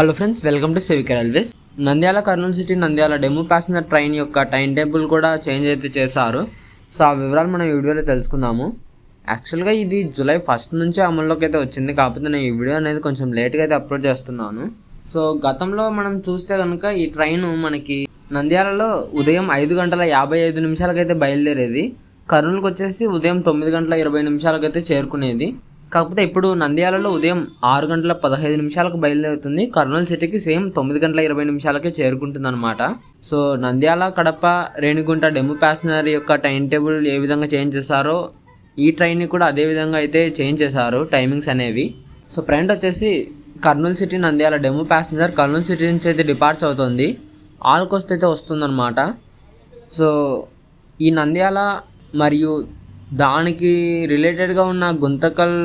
Hello friends welcome to సెవిక railways Nandyal Kurnool city Nandyal DEMU passenger train యొక్క time table కూడా change అయితే చేశారు. So ఆ వివరాలు మనం ఈ వీడియోలో తెలుసుకుందాము. యాక్చువల్గా ఇది జూలై ఫస్ట్ నుంచి అమల్లోకి అయితే వచ్చింది. కాకపోతే నేను ఈ వీడియో అనేది కొంచెం లేట్గా అయితే అప్లోడ్ చేస్తున్నాను. సో గతంలో మనం చూస్తే కనుక ఈ ట్రైన్ మనకి నంద్యాలలో ఉదయం ఐదు గంటల యాభై ఐదు నిమిషాలకైతే బయలుదేరేది. కర్నూలుకి వచ్చేసి ఉదయం తొమ్మిది గంటల ఇరవై నిమిషాలకైతే చేరుకునేది. కాకపోతే ఇప్పుడు నంద్యాలలో ఉదయం ఆరు గంటల పదహైదు నిమిషాలకు బయలుదేరుతుంది. కర్నూలు సిటీకి సేమ్ తొమ్మిది గంటల ఇరవై నిమిషాలకే చేరుకుంటుంది అనమాట so Nandyal Kadapa Renigunta DEMU passenger యొక్క టైం టేబుల్ ఏ విధంగా చేంజ్ చేశారో ఈ ట్రైన్ని కూడా అదే విధంగా అయితే చేంజ్ చేశారు టైమింగ్స్ అనేవి. సో ఫ్రెండ్ వచ్చేసి Kurnool city Nandyal DEMU passenger Kurnool city నుంచి అయితే డిపార్చ్ అవుతుంది. ఆల్కోస్ట్ అయితే వస్తుందన్నమాట. సో ఈ నంద్యాల మరియు దానికి రిలేటెడ్గా ఉన్న గుంతకల్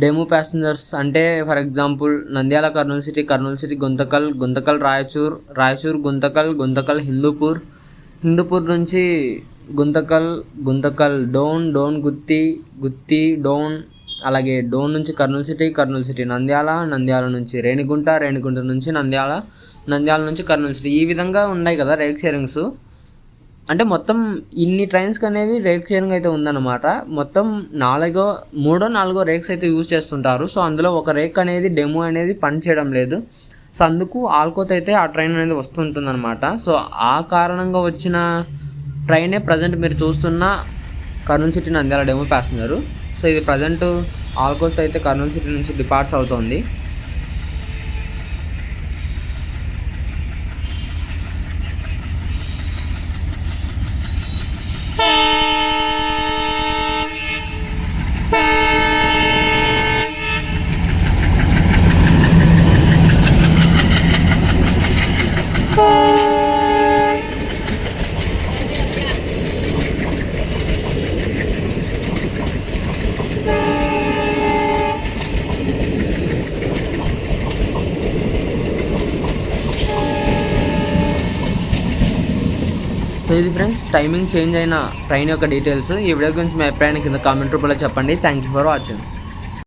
డెమో ప్యాసింజర్స్ అంటే for example Nandyal Kurnool city Kurnool city Guntakal Guntakal Raichur Raichur Guntakal Guntakal Hindupur. Hindupur నుంచి గుంతకల్ గుంతకల్ డోన్ డోన్ గుత్తి గుత్తి డోన్ అలాగే డోన్ నుంచి కర్నూలు సిటీ కర్నూలు సిటీ నంద్యాల నంద్యాల నుంచి రేణిగుంట రేణిగుంట నుంచి నంద్యాల నంద్యాల నుంచి కర్నూలు సిటీ ఈ విధంగా ఉన్నాయి కదా రేక్ షేరింగ్స్. అంటే మొత్తం ఇన్ని ట్రైన్స్కి అనేవి రేక్ షేరింగ్ అయితే ఉందన్నమాట. మొత్తం నాలుగో మూడో నాలుగో రేక్స్ అయితే యూజ్ చేస్తుంటారు. సో అందులో ఒక రేక్ అనేది డెమో అనేది పని చేయడం లేదు. సో అందుకు ఆల్కోత్ అయితే ఆ ట్రైన్ అనేది వస్తుంటుందన్నమాట. సో ఆ కారణంగా వచ్చిన ట్రైనే ప్రజెంట్ మీరు చూస్తున్న Kurnool city Nandyal DEMU passenger so ఇది ప్రజెంట్ ఆల్కోస్ట్ అయితే కర్నూలు సిటీ నుంచి డిపార్ట్స్ అవుతుంది. సో ఇది ఫ్రెండ్స్ టైమింగ్ చేంజ్ అయిన ట్రైన్ యొక్క డీటెయిల్స్ ఈ వీడియో గురించి మీ అభిప్రాయాన్ని కింద కామెంట్ రూపంలో చెప్పండి. Thank you for watching